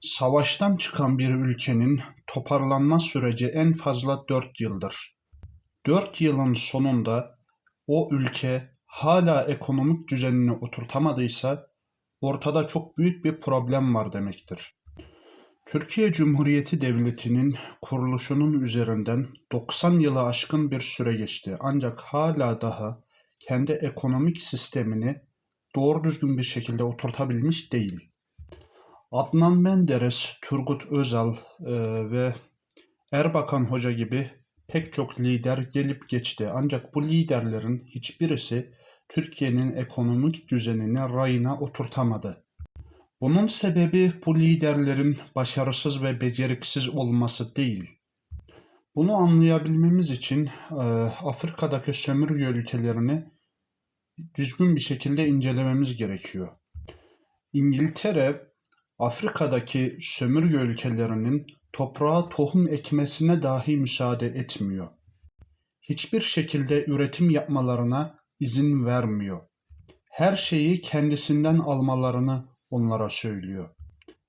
Savaştan çıkan bir ülkenin toparlanma süreci en fazla 4 yıldır. 4 yılın sonunda o ülke hala ekonomik düzenini oturtamadıysa ortada çok büyük bir problem var demektir. Türkiye Cumhuriyeti Devleti'nin kuruluşunun üzerinden 90 yılı aşkın bir süre geçti. Ancak hala daha kendi ekonomik sistemini doğru düzgün bir şekilde oturtabilmiş değil. Adnan Menderes, Turgut Özal e, ve Erbakan Hoca gibi pek çok lider gelip geçti. Ancak bu liderlerin hiçbirisi Türkiye'nin ekonomik düzenini rayına oturtamadı. Bunun sebebi bu liderlerin başarısız ve beceriksiz olması değil. Bunu anlayabilmemiz için e, Afrika'daki sömürge ülkelerini düzgün bir şekilde incelememiz gerekiyor. İngiltere Afrika'daki sömürge ülkelerinin toprağa tohum ekmesine dahi müsaade etmiyor. Hiçbir şekilde üretim yapmalarına izin vermiyor. Her şeyi kendisinden almalarını onlara söylüyor.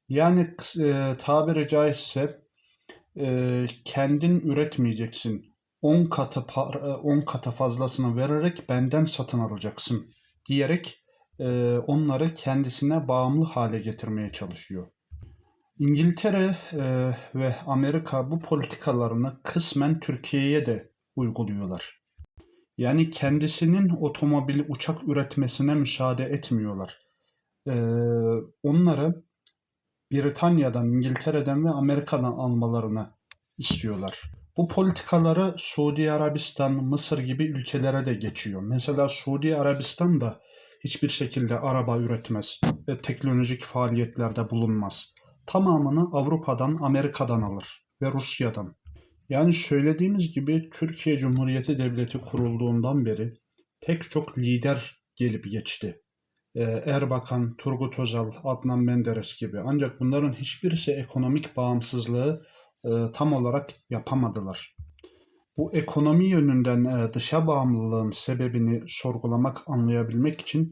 Yani e, tabiri caizse e, kendin üretmeyeceksin. 10 katı para, 10 katı fazlasını vererek benden satın alacaksın diyerek e, onları kendisine bağımlı hale getirmeye çalışıyor. İngiltere e, ve Amerika bu politikalarını kısmen Türkiye'ye de uyguluyorlar. Yani kendisinin otomobil, uçak üretmesine müsaade etmiyorlar. E, onları Britanya'dan, İngiltere'den ve Amerika'dan almalarını istiyorlar. Bu politikaları Suudi Arabistan, Mısır gibi ülkelere de geçiyor. Mesela Suudi Arabistan da hiçbir şekilde araba üretmez ve teknolojik faaliyetlerde bulunmaz. Tamamını Avrupa'dan, Amerika'dan alır ve Rusya'dan. Yani söylediğimiz gibi Türkiye Cumhuriyeti Devleti kurulduğundan beri pek çok lider gelip geçti. Ee, Erbakan, Turgut Özal, Adnan Menderes gibi. Ancak bunların hiçbirisi ekonomik bağımsızlığı e, tam olarak yapamadılar. Bu ekonomi yönünden e, dışa bağımlılığın sebebini sorgulamak, anlayabilmek için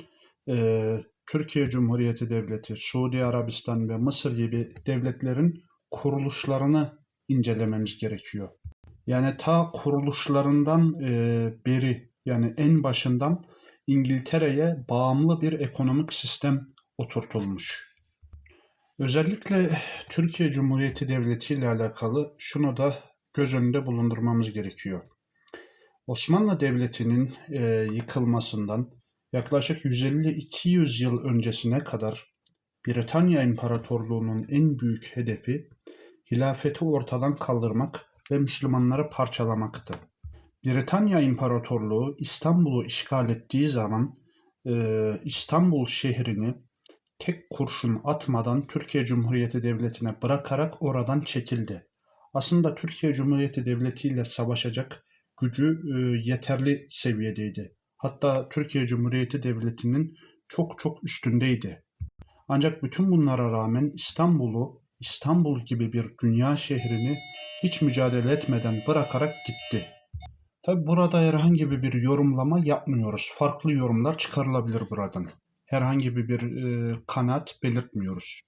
e, Türkiye Cumhuriyeti Devleti, Suudi Arabistan ve Mısır gibi devletlerin kuruluşlarını incelememiz gerekiyor. Yani ta kuruluşlarından e, beri yani en başından İngiltere'ye bağımlı bir ekonomik sistem oturtulmuş. Özellikle Türkiye Cumhuriyeti Devleti ile alakalı şunu da göz önünde bulundurmamız gerekiyor. Osmanlı Devleti'nin e, yıkılmasından yaklaşık 150-200 yıl öncesine kadar Britanya İmparatorluğu'nun en büyük hedefi hilafeti ortadan kaldırmak ve Müslümanları parçalamaktı. Britanya İmparatorluğu İstanbul'u işgal ettiği zaman e, İstanbul şehrini tek kurşun atmadan Türkiye Cumhuriyeti Devleti'ne bırakarak oradan çekildi. Aslında Türkiye Cumhuriyeti Devleti ile savaşacak gücü e, yeterli seviyedeydi. Hatta Türkiye Cumhuriyeti Devleti'nin çok çok üstündeydi. Ancak bütün bunlara rağmen İstanbul'u, İstanbul gibi bir dünya şehrini hiç mücadele etmeden bırakarak gitti. Tabi burada herhangi bir yorumlama yapmıyoruz. Farklı yorumlar çıkarılabilir buradan. Herhangi bir e, kanaat belirtmiyoruz.